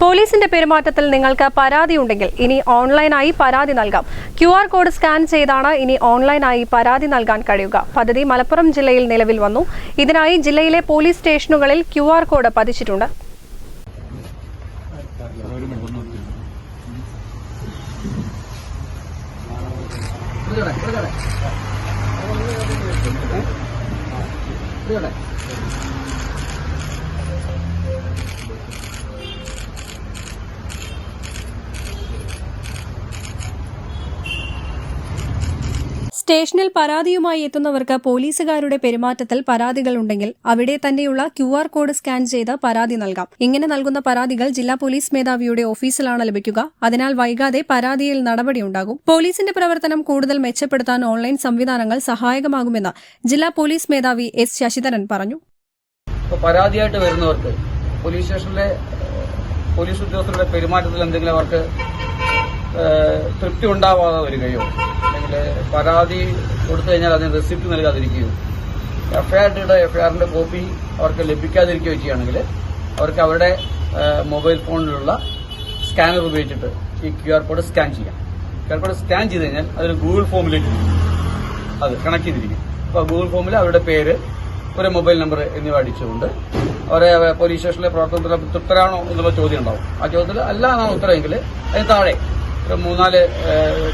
പോലീസിന്റെ പെരുമാറ്റത്തിൽ നിങ്ങൾക്ക് പരാതി ഉണ്ടെങ്കിൽ ഇനി ഓൺലൈനായി പരാതി നൽകാം. ക്യു ആർ കോഡ് സ്കാൻ ചെയ്താണ് ഇനി ഓൺലൈനായി പരാതി നൽകാൻ കഴിയുക. പദ്ധതി മലപ്പുറം ജില്ലയിൽ നിലവിൽ വന്നു. ഇതിനായി ജില്ലയിലെ പോലീസ് സ്റ്റേഷനുകളിൽ ക്യു ആർ കോഡ് പതിച്ചിട്ടുണ്ട്. സ്റ്റേഷനിൽ പരാതിയുമായി എത്തുന്നവർക്ക് പോലീസുകാരുടെ പെരുമാറ്റത്തിൽ പരാതികൾ ഉണ്ടെങ്കിൽ അവിടെ തന്നെയുള്ള ക്യു ആർ കോഡ് സ്കാൻ ചെയ്ത് പരാതി നൽകാം. ഇങ്ങനെ നൽകുന്ന പരാതികൾ ജില്ലാ പോലീസ് മേധാവിയുടെ ഓഫീസിലാണ് ലഭിക്കുക. അതിനാൽ വൈകാതെ പരാതിയിൽ നടപടിയുണ്ടാകും പോലീസിന്റെ പ്രവർത്തനം കൂടുതൽ മെച്ചപ്പെടുത്താൻ ഓൺലൈൻ സംവിധാനങ്ങൾ സഹായകമാകുമെന്ന് ജില്ലാ പോലീസ് മേധാവി എസ് ശശിധരൻ പറഞ്ഞു. പരാതിയായിട്ട് വരുന്നവർക്ക് പോലീസ് സ്റ്റേഷനിലെ പോലീസ് ഉദ്യോഗസ്ഥരുടെ പെരുമാറ്റത്തിൽ എന്തെങ്കിലും അവർക്ക് തൃപ്തി ഉണ്ടാവാതെ വരികയോ അല്ലെങ്കിൽ പരാതി കൊടുത്തു കഴിഞ്ഞാൽ അതിന് റെസിപ്റ്റ് നൽകാതിരിക്കുകയോ എഫ്ഐആറിന്റെ എഫ്ഐആറിന്റെ കോപ്പി അവർക്ക് ലഭിക്കാതിരിക്കുകയോ ചെയ്യുകയാണെങ്കിൽ അവർക്ക് അവരുടെ മൊബൈൽ ഫോണിലുള്ള സ്കാനർ ഉപയോഗിച്ചിട്ട് ഈ ക്യു ആർ കോഡ് സ്കാൻ ചെയ്യാം. ക്യു ആർ കോഡ് സ്കാൻ ചെയ്ത് കഴിഞ്ഞാൽ അതിൽ ഗൂഗിൾ ഫോമിലേക്ക് അത് കണക്ട് ചെയ്തിരിക്കും. അപ്പോൾ ഗൂഗിൾ ഫോമിൽ അവരുടെ പേര് ഒരു മൊബൈൽ നമ്പർ എന്നിവ അടിച്ചുകൊണ്ട് അവരെ പോലീസ് സ്റ്റേഷനിലെ പ്രവർത്തനത്തിൽ തൃപ്തരാണോ എന്നുള്ള ചോദ്യം ഉണ്ടാവും. ആ ചോദ്യത്തിൽ അല്ല എന്നാണ് ഉത്തരമെങ്കിൽ അതിന് താഴെ ഒരു മൂന്നാൽ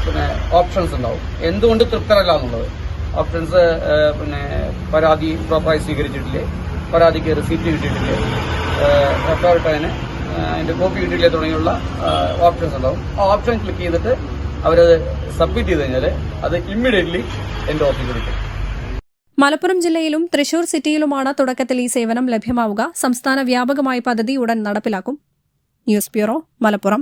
പിന്നെ ഓപ്ഷൻസ് ഉണ്ടാവും. എന്തുകൊണ്ട് തൃപ്തരല്ല എന്നുള്ളത്? ഓപ്ഷൻസ് പിന്നെ പരാതി പ്രോപ്പറായി സ്വീകരിച്ചിട്ടില്ലേ? പരാതിക്ക് റിസീപ്റ്റ് കിട്ടിയിട്ടില്ലേ? എഫ്ഐആർ അതിന്റെ കോപ്പി കിട്ടിയില്ലേ തുടങ്ങിയുള്ള ഓപ്ഷൻസ് ഉണ്ടാവും. ആ ഓപ്ഷൻ ക്ലിക്ക് ചെയ്തിട്ട് അവരത് സബ്മിറ്റ് ചെയ്ത് കഴിഞ്ഞാൽ അത് ഇമ്മീഡിയറ്റ്ലി എന്റെ ഓഫീസിൽ കിട്ടും മലപ്പുറം ജില്ലയിലും തൃശൂർ സിറ്റിയിലുമാണ് തുടക്കത്തിൽ ഈ സേവനം ലഭ്യമാവുക. സംസ്ഥാന വ്യാപകമായി പദ്ധതി ഉടൻ നടപ്പിലാക്കും. News bureau Malappuram.